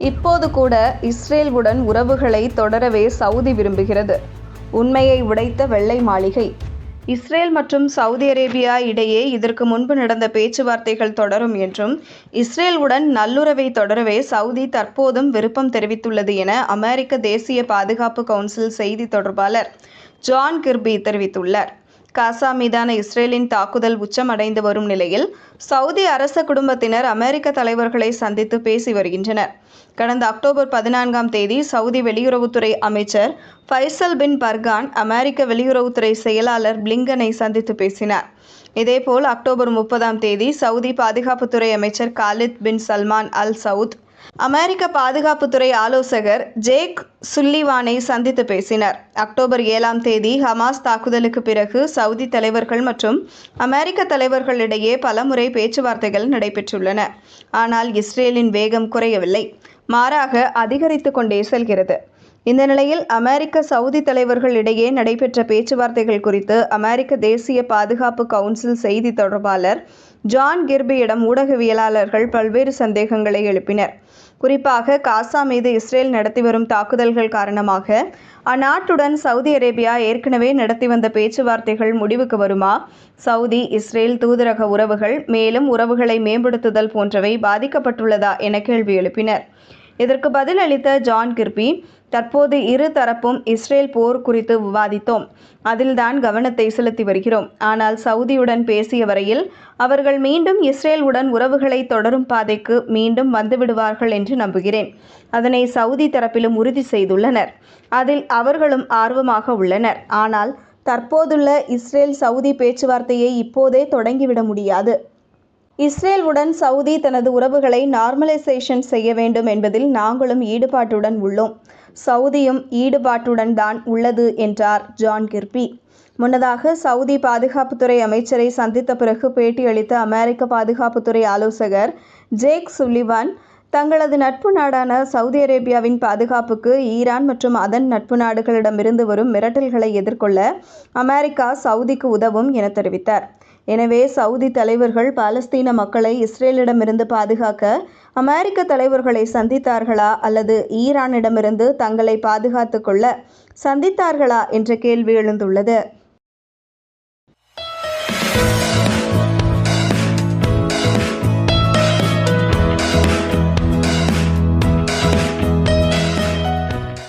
இப்போது கூட இஸ்ரேலுடன் உறவுகளை தொடரவே சவுதி விரும்புகிறது. உண்மையை உடைத்த வெள்ளை மாளிகை. இஸ்ரேல் மற்றும் சவுதி அரேபியா இடையே இதற்கு முன்பு நடந்த பேச்சுவார்த்தைகள் தொடரும் என்றும் இஸ்ரேலுடன் நல்லுறவை தொடரவே சவுதி தற்போதும் விருப்பம் தெரிவித்துள்ளது என அமெரிக்க தேசிய பாதுகாப்பு கவுன்சில் செய்தி தொடர்பாளர் ஜான் கிர்பி தெரிவித்துள்ளார். காசா மீதான இஸ்ரேலின் தாக்குதல் உச்சமடைந்து வரும் நிலையில் சவுதி அரச குடும்பத்தினர் அமெரிக்க தலைவர்களை சந்தித்து பேசி வருகின்றனர். கடந்த அக்டோபர் பதினான்காம் தேதி சவுதி வெளியுறவுத்துறை அமைச்சர் ஃபைசல் பின் பர்கான் அமெரிக்க வெளியுறவுத்துறை செயலாளர் பிளிங்கனை சந்தித்து பேசினார். இதேபோல் அக்டோபர் முப்பதாம் தேதி சவுதி பாதுகாப்புத்துறை அமைச்சர் Khalid bin Salman Al Saud அமெரிக்க பாதுகாப்புத்துறை ஆலோசகர் ஜேக் சுல்லிவானை சந்தித்து பேசினர். அக்டோபர் ஏழாம் தேதி ஹமாஸ் தாக்குதலுக்கு பிறகு சவுதி தலைவர்கள் மற்றும் அமெரிக்க தலைவர்களிடையே பலமுறை பேச்சுவார்த்தைகள் நடைபெற்றுள்ளன. ஆனால் இஸ்ரேலின் வேகம் குறையவில்லை. மாறாக அதிகரித்து கொண்டே செல்கிறது. இந்த நிலையில் அமெரிக்க சவுதி தலைவர்கள் இடையே நடைபெற்ற பேச்சுவார்த்தைகள் குறித்து அமெரிக்க தேசிய பாதுகாப்பு கவுன்சில் செய்தி தொடர்பாளர் ஜான் கிர்பியிடம் ஊடகவியலாளர்கள் பல்வேறு சந்தேகங்களை எழுப்பினர். குறிப்பாக காசா மீது இஸ்ரேல் நடத்தி வரும் தாக்குதல்கள் காரணமாக அந்நாட்டுடன் சவுதி அரேபியா ஏற்கனவே நடத்தி வந்த பேச்சுவார்த்தைகள் முடிவுக்கு வருமா? சவுதி இஸ்ரேல் தூதரக உறவுகள் மேலும் உறவுகளை மேம்படுத்துதல் போன்றவை பாதிக்கப்பட்டுள்ளதா என கேள்வி எழுப்பினர். இதற்கு பதில் அளித்த ஜான் கிர்பி தற்போது இரு தரப்பும் இஸ்ரேல் போர் குறித்து விவாதித்தோம். அதில்தான் கவனத்தை செலுத்தி வருகிறோம். ஆனால் சவுதியுடன் பேசிய வரையில் அவர்கள் மீண்டும் இஸ்ரேலுடன் உறவுகளை தொடரும் பாதைக்கு மீண்டும் வந்துவிடுவார்கள் என்று நம்புகிறேன். அதனை சவுதி தரப்பிலும் உறுதி செய்துள்ளனர். அதில் அவர்களும் ஆர்வமாக உள்ளனர். ஆனால் தற்போதுள்ள இஸ்ரேல் சவுதி பேச்சுவார்த்தையை இப்போதே தொடங்கிவிட முடியாது. இஸ்ரேலுடன் சவுதி தனது உறவுகளை நார்மலைசேஷன் செய்ய வேண்டும் என்பதில் நாங்களும் ஈடுபாட்டுடன் உள்ளோம். சவுதியும் ஈடுபாட்டுடன் தான் உள்ளது என்றார் ஜான் கிர்பி. முன்னதாக சவுதி பாதுகாப்புத்துறை அமைச்சரை சந்தித்த பிறகு பேட்டியளித்த அமெரிக்க பாதுகாப்புத்துறை ஆலோசகர் ஜேக் சுல்லிவான் தங்களது நட்பு நாடான சவுதி அரேபியாவின் பாதுகாப்புக்கு ஈரான் மற்றும் அதன் நட்பு நாடுகளிடமிருந்து வரும் மிரட்டல்களை எதிர்கொள்ள அமெரிக்கா சவுதிக்கு உதவும் என தெரிவித்தார். எனவே சவுதி தலைவர்கள் பாலஸ்தீன மக்களை இஸ்ரேலிடமிருந்து பாதுகாக்க அமெரிக்க தலைவர்களை சந்தித்தார்களா அல்லது ஈரானிடமிருந்து தங்களை பாதுகாத்து கொள்ள சந்தித்தார்களா என்ற கேள்வி எழுந்துள்ளது.